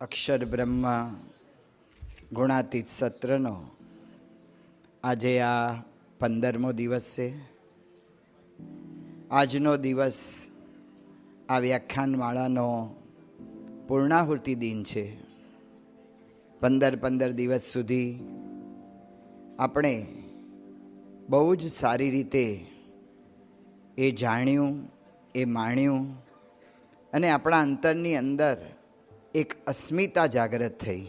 અક્ષર બ્રહ્મ ગુણાતીત સત્રનો. આજે આ પંદરમો દિવસ છે. આજનો દિવસ આ વ્યાખ્યાનમાળાનો પૂર્ણાહુતિ દિન છે. પંદર પંદર દિવસ સુધી આપણે બહુ જ સારી રીતે એ જાણ્યું, એ માણ્યું અને આપણા અંતરની અંદર એક અસ્મિતા જાગૃત થઈ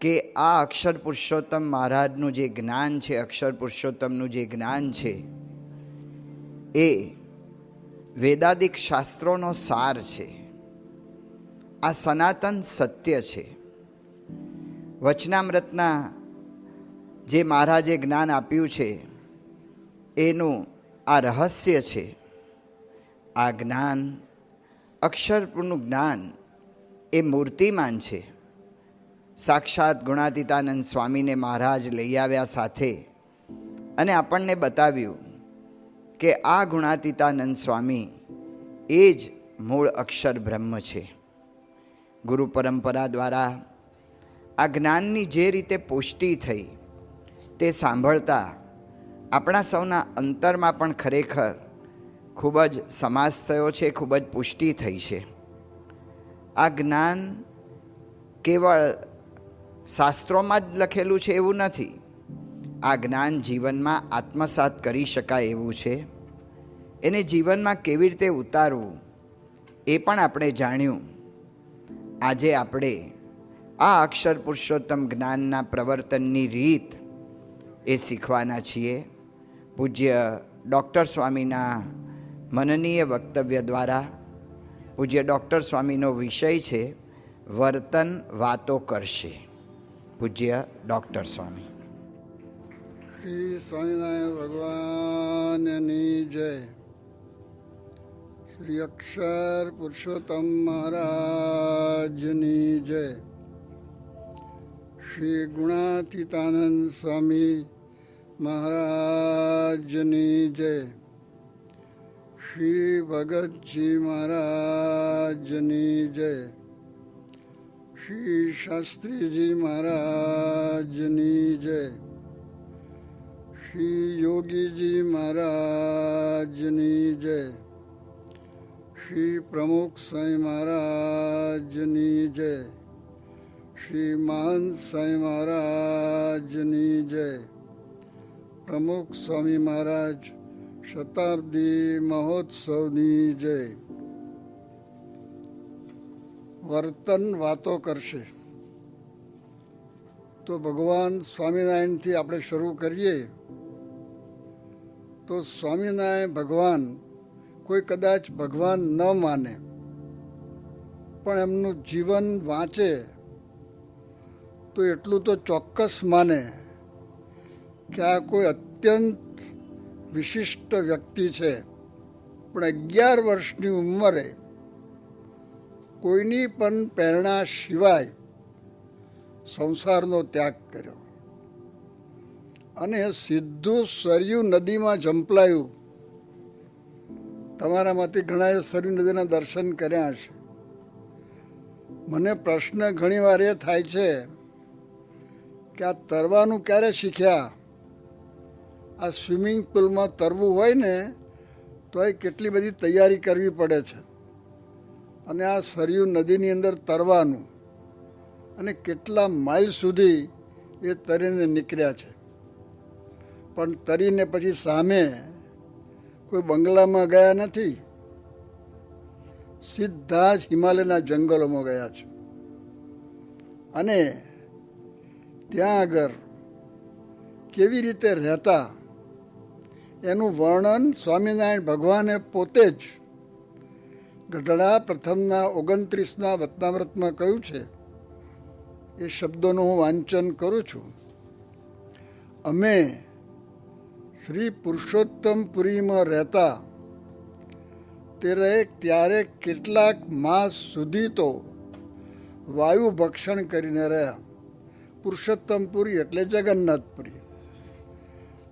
કે આ અક્ષર પુરુષોત્તમ મહારાજનું જે જ્ઞાન છે, અક્ષર પુરુષોત્તમનું જે જ્ઞાન છે, એ વેદાદિક શાસ્ત્રોનો સાર છે. આ સનાતન સત્ય છે. વચનામૃતના જે મહારાજે જ્ઞાન આપ્યું છે, એનું આ રહસ્ય છે. આ જ્ઞાન અક્ષરનું જ્ઞાન એ મૂર્તિમાન છે. સાક્ષાત ગુણાતીતાનંદ સ્વામીને મહારાજ લઈ આવ્યા સાથે અને આપણને બતાવ્યું કે આ ગુણાતીતાનંદ સ્વામી એ જ મૂળ અક્ષર બ્રહ્મ છે. ગુરુ પરંપરા દ્વારા આ જ્ઞાનની જે રીતે પુષ્ટિ થઈ તે સાંભળતા આપણા સૌના અંતરમાં પણ ખરેખર ખૂબ જ સમાસ થયો છે, ખૂબ જ પુષ્ટિ થઈ છે. આ જ્ઞાન કેવળ શાસ્ત્રોમાં જ લખેલું છે એવું નથી. આ જ્ઞાન જીવનમાં આત્મસાત કરી શકાય એવું છે. એને જીવનમાં કેવી રીતે ઉતારવું એ પણ આપણે જાણ્યું. આજે આપણે આ અક્ષર પુરુષોત્તમ જ્ઞાનના પ્રવર્તનની રીત એ શીખવાના છીએ. પૂજ્ય ડૉક્ટર સ્વામીના મનનીય વક્તવ્ય દ્વારા પૂજ્ય ડૉક્ટર સ્વામીનો વિષય છે, વર્તન વાતો કરશે. પૂજ્ય ડૉક્ટર સ્વામી. શ્રી સ્વામિનારાયણ ભગવાનની જય. શ્રી અક્ષર પુરુષોત્તમ મહારાજની જય. શ્રી ગુણાતીતાનંદ સ્વામી મહારાજની જય. શ્રી ભગતજી મહારાજની જય. શ્રી શાસ્ત્રીજી મહારાજની જય. શ્રી યોગીજી મહારાજની જય. શ્રી પ્રમુખ સાંઈ મહારાજની જય. શ્રી મહાન સાંઈ મહારાજની જય. પ્રમુખ સ્વામી મહારાજ શતાબ્દી મહોત્સવની જય વર્તન વાતો કરશે, તો ભગવાન સ્વામિનારાયણથી આપણે શરૂ કરીએ. તો સ્વામિનારાયણ ભગવાન કોઈ કદાચ ભગવાન ન માને, પણ એમનું જીવન વાંચે, તો એટલું તો ચોક્કસ માને કે આ કોઈ અત્યંત વિશિષ્ટ વ્યક્તિ છે. પણ અગિયાર વર્ષની ઉંમરે કોઈની પણ પ્રેરણા સિવાય સંસારનો ત્યાગ કર્યો. અને સીધું સરયુ નદીમાં ઝંપલાયું. તમારામાંથી ઘણાએ સરયુ નદીના દર્શન કર્યા છે મને પ્રશ્ન ઘણીવાર એ થાય છે કે આ તરવાનું ક્યારે શીખ્યા? આ સ્વિમિંગ પુલમાં તરવું હોય ને તો એ કેટલી બધી તૈયારી કરવી પડે છે. અને આ સરયુ નદીની અંદર તરવાનું અને કેટલા માઇલ સુધી એ તરીને નીકળ્યા છે. પણ તરીને પછી સામે કોઈ બંગલામાં ગયા નથી. સીધા જ હિમાલયના જંગલોમાં ગયા છે. અને ત્યાં આગળ કેવી રીતે રહેતા એનું વર્ણન સ્વામિનારાયણ ભગવાને પોતે જ ગઢડા પ્રથમના ઓગણત્રીસના વતનાવ્રતમાં કહ્યું છે. એ શબ્દોનું હું વાંચન કરું છું. અમે શ્રી પુરુષોત્તમપુરીમાં રહેતા ત્યારે ત્યારે કેટલાક માસ સુધી તો વાયુ ભક્ષણ કરીને રહ્યા. પુરુષોત્તમપુરી એટલે જગન્નાથપુરી.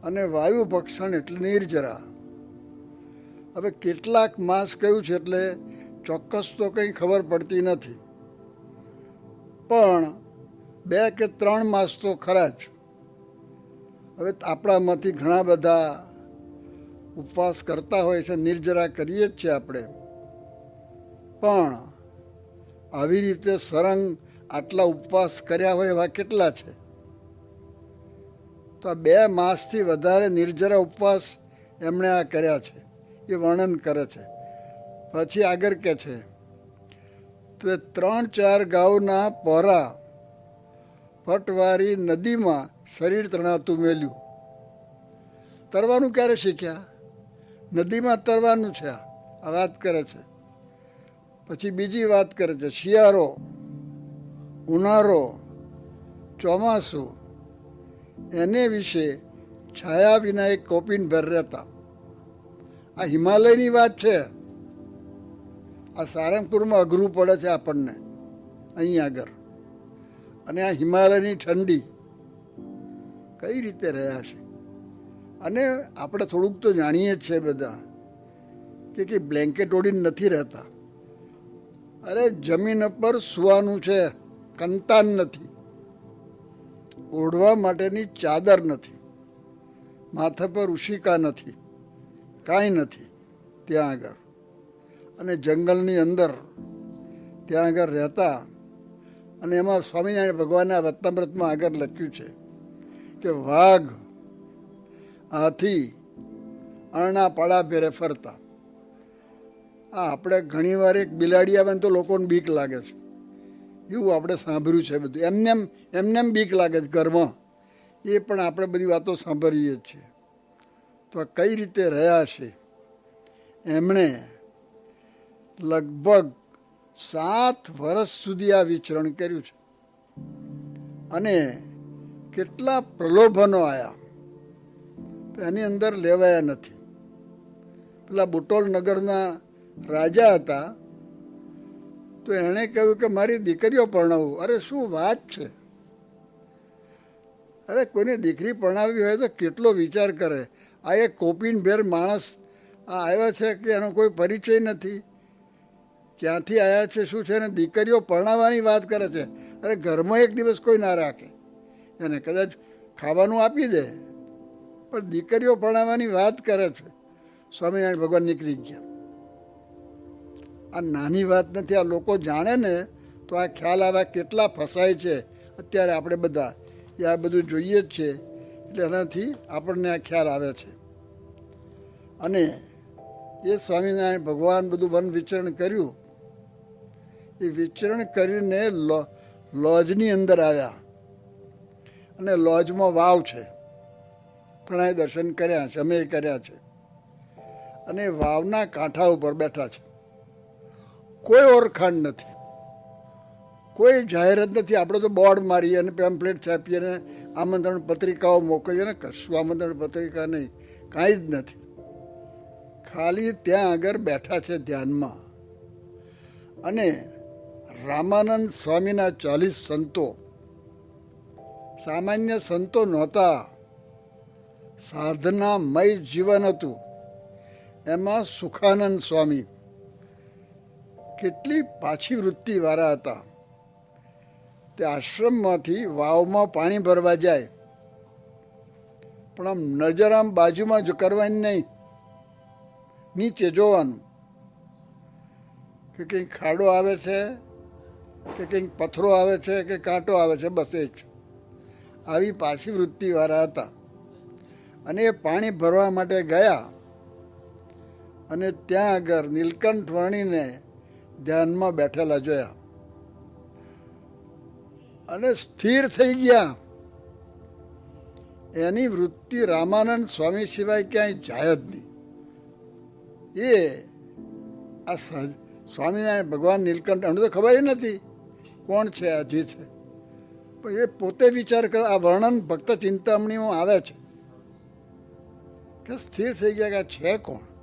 અને વાયુ ભક્ષણ એટલે નિર્જરા. હવે કેટલાક માસ કયું છે એટલે ચોક્કસ તો કંઈ ખબર પડતી નથી. પણ બે કે ત્રણ માસ તો ખરા જ. હવે આપણામાંથી ઘણા બધા ઉપવાસ કરતા હોય છે, નિર્જરા કરીએ જ છે આપણે. પણ આવી રીતે સરંગ આટલા ઉપવાસ કર્યા હોય એવા કેટલા છે? તો આ બે માસથી વધારે નિર્જરા ઉપવાસ એમણે આ કર્યા છે. એ વર્ણન કરે છે. પછી આગળ કે છે. તે ત્રણ ચાર ગાઉના પહોરા પટવારી નદીમાં શરીર તણાતું મેલ્યું. તરવાનું ક્યારે શીખ્યા? નદીમાં તરવાનું છે આ વાત કરે છે. પછી બીજી વાત કરે છે. શિયાળો, ઉનાળો, ચોમાસું એને વિશે છાયા વિના એક કોપીન ભર રહેતા. આ હિમાલયની વાત છે. આ સારંગપુરમાં અઘરું પડે છે આપણને, અહીં આગળ. અને આ હિમાલયની ઠંડી કઈ રીતે રહ્યા છે? અને આપણે થોડુંક તો જાણીએ જ છે બધા કે કે બ્લેન્કેટ ઓડીને નથી રહેતા. અરે જમીન પર સૂવાનું છે, કંતાન નથી. ઓઢવા માટેની ચાદર નથી. માથા પર ઉશિકા નથી. કાંઈ નથી. ત્યાં આગળ. અને જંગલની અંદર ત્યાં આગળ રહેતા અને એમાં સ્વામિનારાયણ ભગવાનના વતનામૃતમાં આગળ લખ્યું છે કે વાઘ હાથી અરણા પાડા ભેરે ફરતા. આ આપણે ઘણીવાર એક બિલાડી આવે તો લોકોને બીક લાગે છે. એવું આપણે સાંભળ્યું છે બધું. એમને એમ એમને એમ બીક લાગે છે ઘરમાં. એ પણ આપણે બધી વાતો સાંભળીએ છીએ. તો આ કઈ રીતે રહ્યા છે? એમણે લગભગ સાત વર્ષ સુધી આ વિચરણ કર્યું છે. અને કેટલા પ્રલોભનો આવ્યા એની અંદર લેવાયા નથી. પેલા બુટોલ નગરના રાજા હતા. તો એણે કહ્યું કે મારી દીકરીઓ પરણાવું. અરે, શું વાત છે? અરે, કોઈને દીકરી પરણાવવી હોય તો કેટલો વિચાર કરે. આ એક કોપીનભેર માણસ આ આવ્યો છે કે એનો કોઈ પરિચય નથી. ક્યાંથી આવ્યા છે, શું છે, અને દીકરીઓ પરણાવવાની વાત કરે છે. અરે, ઘરમાં એક દિવસ કોઈ ના રાખે. એને કદાચ ખાવાનું આપી દે. પણ દીકરીઓ પરણાવવાની વાત કરે છે. સ્વામિનારાયણ ભગવાન નીકળી ગયા. આ નાની વાત નથી, આ લોકો જાણે ને તો આ ખ્યાલ આવ્યા કેટલા ફસાય છે. અત્યારે આપણે બધા એ આ બધું જોઈએ જ છે. એટલે એનાથી આપણને આ ખ્યાલ આવે છે. અને એ સ્વામિનારાયણ ભગવાન બધું વન વિચરણ કર્યું. એ વિચરણ કરીને લો, લોજની અંદર આવ્યા. અને લોજમાં વાવ છે. પ્રણય દર્શન કર્યા છે, અમે કર્યા છે. અને વાવના કાંઠા ઉપર બેઠા છે. કોઈ ઓળખાણ નથી. કોઈ જાહેરાત નથી. આપણે તો બોર્ડ મારીએ અને પેમ્પલેટ છાપીએ અને આમંત્રણ પત્રિકાઓ મોકલીએ ને કશું આમંત્રણ પત્રિકા નહીં. કાંઈ જ નથી. ખાલી ત્યાં આગળ બેઠા છે ધ્યાનમાં. અને રામાનંદ સ્વામીના ચાલીસ સંતો, સામાન્ય સંતો નહોતા. સાધનામય જીવન હતું. એમાં સુખાનંદ સ્વામી કેટલી પાછી વૃત્તિવાળા હતા. તે આશ્રમમાંથી વાવમાં પાણી ભરવા જાય. પણ આમ નજર આમ બાજુમાં જ કરવાની નહીં. નીચે જોવાનું. કે કંઈક ખાડો આવે છે, કે કંઈક પથ્થરો આવે છે, કે કાંટો આવે છે, બસ એ જ. આવી પાછી વૃત્તિવાળા હતા. અને એ પાણી ભરવા માટે ગયા. અને ત્યાં આગળ નીલકંઠ વર્ણીને ધ્યાનમાં બેઠેલા જોયા. અને સ્થિર થઈ ગયા. એની વૃત્તિ રામાનંદ સ્વામી સિવાય ક્યાંય જાય જ નહીં. એ આ સ્વામિનારાયણ ભગવાન નીલકંઠ, અમને તો ખબર નથી કોણ છે, આ છે. પણ એ પોતે વિચાર કરે, આ વર્ણન ભક્ત ચિંતામણીમાં આવે છે. કે સ્થિર થઈ ગયા કે છે કોણ?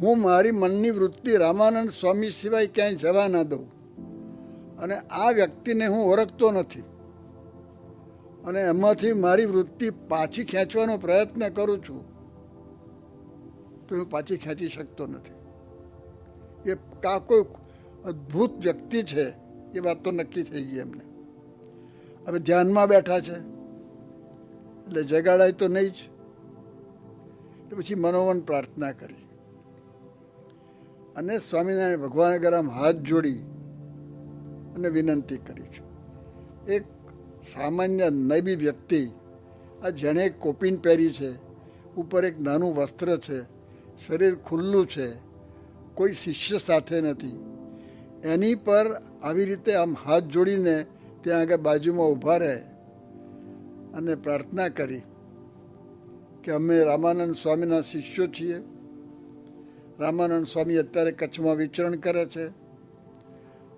હું મારી મનની વૃત્તિ રામાનંદ સ્વામી સિવાય ક્યાંય જવા ના દઉં. અને આ વ્યક્તિને હું ઓળખતો નથી. અને એમાંથી મારી વૃત્તિ પાછી ખેંચવાનો પ્રયત્ન કરું છું, તો હું પાછી ખેંચી શકતો નથી. એ કા કોઈ અદ્ભુત વ્યક્તિ છે, એ વાત તો નક્કી થઈ ગઈ એમને. હવે ધ્યાનમાં બેઠા છે. એટલે જગાડાય તો નહીં જ. પછી મનોમન પ્રાર્થના કરી. અને સ્વામિનારાયણ ભગવાન આગળ આમ હાથ જોડી અને વિનંતી કરી છે. એક સામાન્ય નૈબી વ્યક્તિ, આ જેણે કોપીન પહેરી છે, ઉપર એક નાનું વસ્ત્ર છે, શરીર ખુલ્લું છે, કોઈ શિષ્ય સાથે નથી. એની પર આવી રીતે આમ હાથ જોડીને ત્યાં આગળ બાજુમાં ઊભા રહે અને પ્રાર્થના કરી કે અમે રામાનંદ સ્વામીના શિષ્યો છીએ. રામાનંદ સ્વામી અત્યારે કચ્છમાં વિચરણ કરે છે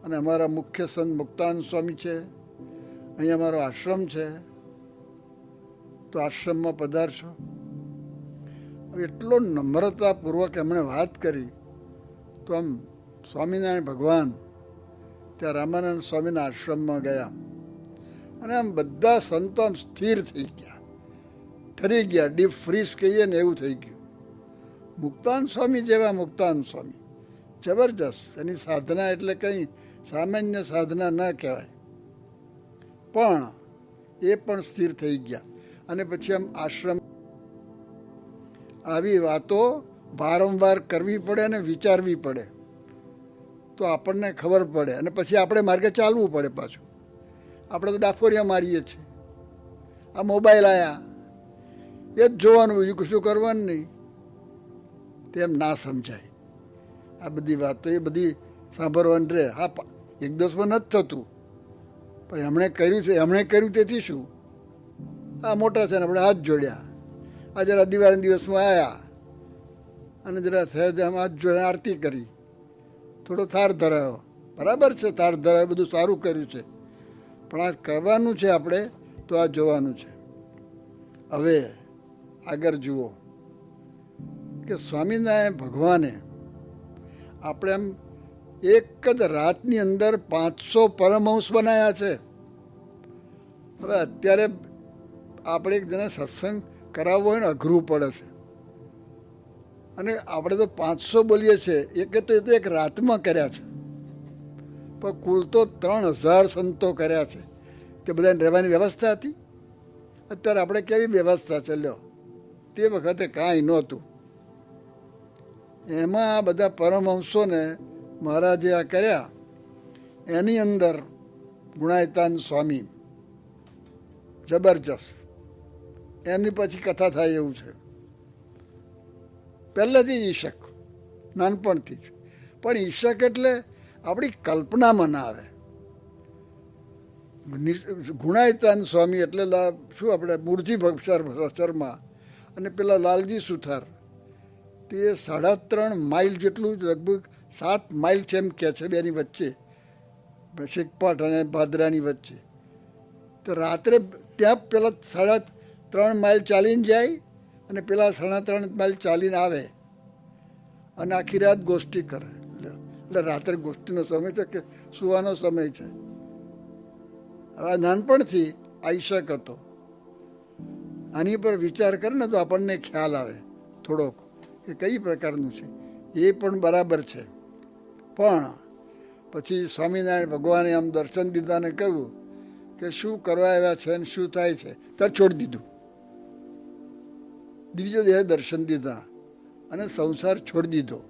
અને અમારા મુખ્ય સંત મુક્તાનંદ સ્વામી છે. અહીં અમારો આશ્રમ છે. તો આશ્રમમાં પધારશો. એટલો નમ્રતાપૂર્વક એમણે વાત કરી તો આમ સ્વામિનારાયણ ભગવાન ત્યાં રામાનંદ સ્વામીના આશ્રમમાં ગયા. અને આમ બધા સંતો આમ સ્થિર થઈ ગયા. ઠરી ગયા, ડીપ ફ્રીઝ કહીએ ને એવું થઈ ગયું. મુક્તાન સ્વામી જેવા મુક્તાન સ્વામી. જબરજસ્ત. એની સાધના એટલે કંઈ સામાન્ય સાધના ન કહેવાય. પણ એ પણ સ્થિર થઈ ગયા. અને પછી આમ આશ્રમ આવી વાતો વારંવાર કરવી પડે અને વિચારવી પડે. તો આપણને ખબર પડે. અને પછી આપણે માર્ગે ચાલવું પડે પાછું. આપણે તો ડાફોરિયા મારીએ છીએ. આ મોબાઈલ આવ્યા એ જ જોવાનું, બીજું કશું કરવાનું નહીં. તેમ ના સમજાય. આ બધી વાતો એ બધી સાંભળવાની રહે હા એક દિવસમાં નથી થતું. પણ એમણે કર્યું છે, એમણે કર્યું તેથી શું? આ મોટા છે ને, આપણે હાથ જોડ્યા. આ જરા દિવાળી દિવસમાં આવ્યા અને જરા સહેજ આમ હાથ જોડે આરતી કરી. થોડો થાર ધરાયો. બરાબર છે, થાર ધરાયો, બધું સારું કર્યું છે. પણ આ કરવાનું છે આપણે, તો આ જોવાનું છે. હવે આગળ જુઓ. કે સ્વામિનારાયણ ભગવાને આપણે એમ એક જ રાતની અંદર પાંચસો પરમહંસ બનાવ્યા છે. હવે અત્યારે આપણે એક જણા સત્સંગ કરાવવો હોય ને અઘરું પડે છે. અને આપણે તો પાંચસો બોલીએ છીએ. એક તો એ તો એક રાતમાં કર્યા છે. પણ કુલ તો ત્રણ હજાર સંતો કર્યા છે તે બધાને રહેવાની વ્યવસ્થા હતી. અત્યારે આપણે કેવી વ્યવસ્થા છે? તે વખતે કાંઈ નહોતું. એમાં આ બધા પરમહંસોને મહારાજે આ કર્યા. એની અંદર ગુણાયતાન સ્વામી. જબરજસ્ત. એની પછી કથા થાય એવું છે. પહેલેથી જ ઈશક. નાનપણથી જ. પણ ઈશક એટલે આપણી કલ્પનામાં ના આવે. ગુણાયતાન સ્વામી એટલે શું આપણે ભગ- શર્મા અને પેલા લાલજી સુથાર. તે સાડા ત્રણ માઇલ જેટલું જ લગભગ સાત માઇલ છે એમ કહે છે બેની વચ્ચે. શેખપાટ અને ભાદરાની વચ્ચે. તો રાત્રે ત્યાં પેલા સાડા ત્રણ માઇલ ચાલીને જાય અને પેલા સાડા ત્રણ માઇલ ચાલીને આવે. અને આખી રાત ગોષ્ઠી કરે. એટલે રાત્રે ગોષ્ઠીનો સમય છે કે સુવાનો સમય છે. હવે નાનપણથી આઈશક હતો. આની પર વિચાર કરે ને તો આપણને ખ્યાલ આવે થોડોક. કે કઈ પ્રકારનું છે? એ પણ બરાબર છે. પણ પછી સ્વામિનારાયણ ભગવાને આમ દર્શન દીધાને કહ્યું કે શું કરવા આવ્યા છે અને શું થાય છે? ત્યારે છોડી દીધું. દિવ્ય દેહ દર્શન દીધા અને સંસાર છોડી દીધો.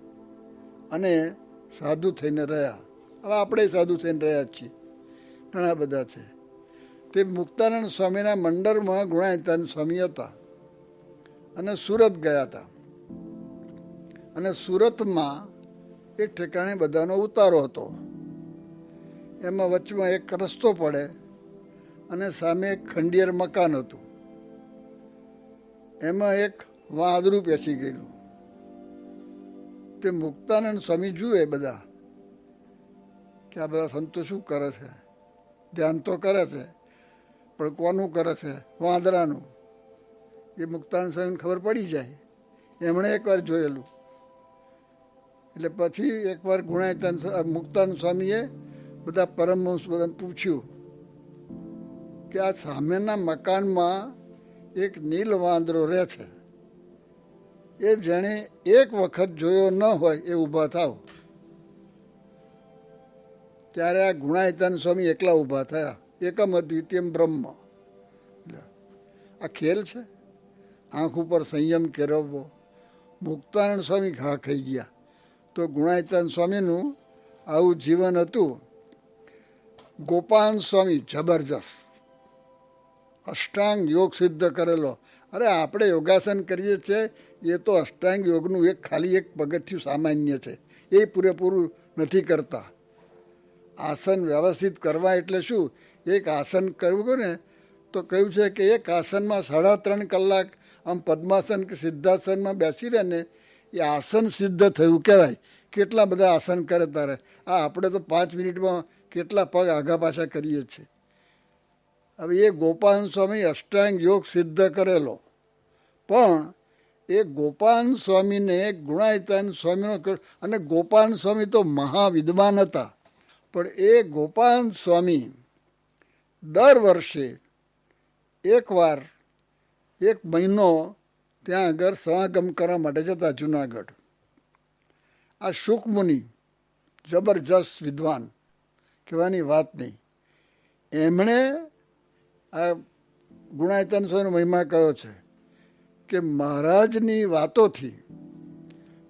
અને સાધુ થઈને રહ્યા. હવે આપણે સાધુ થઈને રહ્યા છીએ. ઘણા બધા છે. તે મુક્તાનંદ સ્વામીના મંડળમાં ગુણાયતાન સ્વામી હતા. અને સુરત ગયા હતા. અને સુરતમાં એક ઠેકાણે બધાનો ઉતારો હતો. એમાં વચમાં એક રસ્તો પડે અને સામે એક ખંડિયર મકાન હતું. એમાં એક વાદરું બેસી ગયેલું. તે મુક્તાનંદ સ્વામી જુએ બધા કે આ બધા સંતો શું કરે છે? ધ્યાન તો કરે છે, પણ કોનું કરે છે? વાંદરાનું. એ મુક્તાનંદ સ્વામીને ખબર પડી જાય. એમણે એકવાર જોયેલું. એટલે પછી એકવાર ગુણાયતન મુક્તાન સ્વામીએ બધા પરમહંસ બધાને પૂછ્યું કે આ સામેના મકાનમાં એક નીલ વાંદરો રહે છે. એ જેણે એક વખત જોયો ન હોય એ ઊભા થાવ. ત્યારે આ ગુણાયતન સ્વામી એકલા ઊભા થયા. એકમ અદ્વિતીયમ બ્રહ્મ. આ ખેલ છે. આંખ ઉપર સંયમ કેળવવો. મુક્તાનંદ સ્વામી ઘા ખાઈ ગયા. તો ગુણાયતન સ્વામીનું આવું જીવન હતું. ગોપાલ સ્વામી જબરજસ્ત. અષ્ટાંગ યોગ સિદ્ધ કરેલો. અરે આપણે યોગાસન કરીએ છીએ, એ તો અષ્ટાંગ યોગનું એક ખાલી એક પગથિયું સામાન્ય છે. એ પૂરેપૂરું નથી કરતા. આસન વ્યવસ્થિત કરવા એટલે શું? એક આસન કરવું ને તો કહ્યું છે કે એક આસનમાં સાડા ત્રણ કલાક આમ પદ્માસન કે સિદ્ધાસનમાં બેસી રહે ને એ આસન સિદ્ધ થયું કહેવાય. કેટલા બધા આસન કરે તારે? આ આપણે તો પાંચ મિનિટમાં કેટલા પગ આગા પાછા કરીએ છીએ. હવે એ ગોપાલ સ્વામી અષ્ટાંગ યોગ સિદ્ધ કરેલો. પણ એ ગોપાલ સ્વામીને ગુણાયતાન સ્વામીનો અને ગોપાલ સ્વામી તો મહાવિદ્વાન હતા. પણ એ ગોપાલ સ્વામી દર વર્ષે એકવાર એક મહિનો ત્યાં આગળ સમાગમ કરવા માટે જતા જુનાગઢ. આ શુકમુનિ જબરજસ્ત વિદ્વાન કહેવાની વાત નહીં. એમણે આ ગુણાયતન સ્વામીનો મહિમા કયો છે કે મહારાજની વાતોથી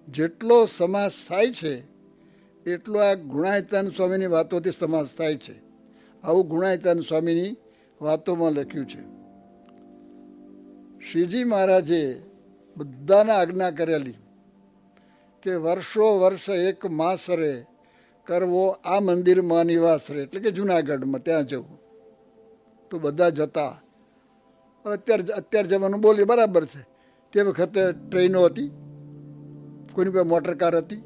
જેટલો સમાસ થાય છે, એટલો આ ગુણાયતન સ્વામીની વાતોથી સમાસ થાય છે. આવું ગુણાયતન સ્વામીની વાતોમાં લખ્યું છે. શ્રીજી મહારાજે બધાને આજ્ઞા કરેલી કે વર્ષો વર્ષ એક માસ રે કરવો આ મંદિરમાં નિવાસ રહે એટલે કે જુનાગઢમાં, ત્યાં જવું. તો બધા જતા. અત્યારે અત્યારે જવાનું બોલીએ બરાબર છે. તે વખતે ટ્રેનો હતી, કોઈની પાસે મોટર કાર હતી.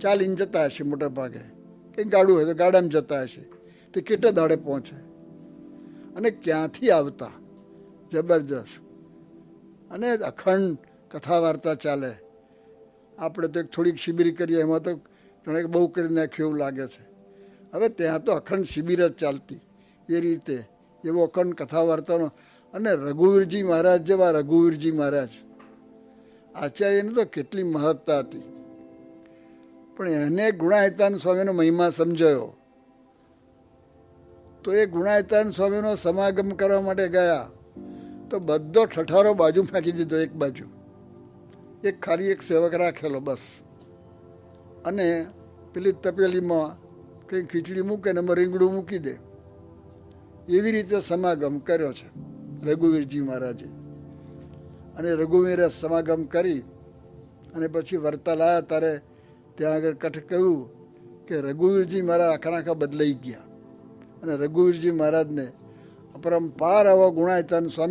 ચાલીને જતા હશે મોટા ભાગે. કંઈક ગાડું હોય તો ગાડામાં જતા હશે. તે કેટલે દાડે પહોંચે? અને ક્યાંથી આવતા? જબરજસ્ત. અને અખંડ કથા વાર્તા ચાલે. આપણે તો એક થોડીક શિબિર કરીએ, એમાં તો જાણે બહુ કરી નાખ્યું એવું લાગે છે. હવે ત્યાં તો અખંડ શિબિર જ ચાલતી. એ રીતે એવો અખંડ કથા વાર્તાનો અને રઘુવીરજી મહારાજ જેવા રઘુવીરજી મહારાજ. આચાર્યની તો કેટલી મહત્તા હતી. પણ એને ગુણાયતાન સ્વામીનો મહિમા સમજાયો. તો એ ગુણાયતાન સ્વામીનો સમાગમ કરવા માટે ગયા. તો બધો ઠઠારો બાજુ ફેંકી દીધો એક બાજુ. એક ખાલી એક સેવક રાખેલો બસ. અને પેલી તપેલીમાં કંઈ ખીચડી મૂકે ને એમાં રીંગણું મૂકી દે. એવી રીતે સમાગમ કર્યો છે રઘુવીરજી મહારાજે. અને રઘુવીરે સમાગમ કરી અને પછી વર્તા લાયા ત્યારે ત્યાં આગળ કઠ કહ્યું કે રઘુવીરજી મારા આખા આખા બદલાઈ ગયા. અને રઘુવીરજી મહારાજને અપરંપાર આવો ગુણાયતન સ્વામી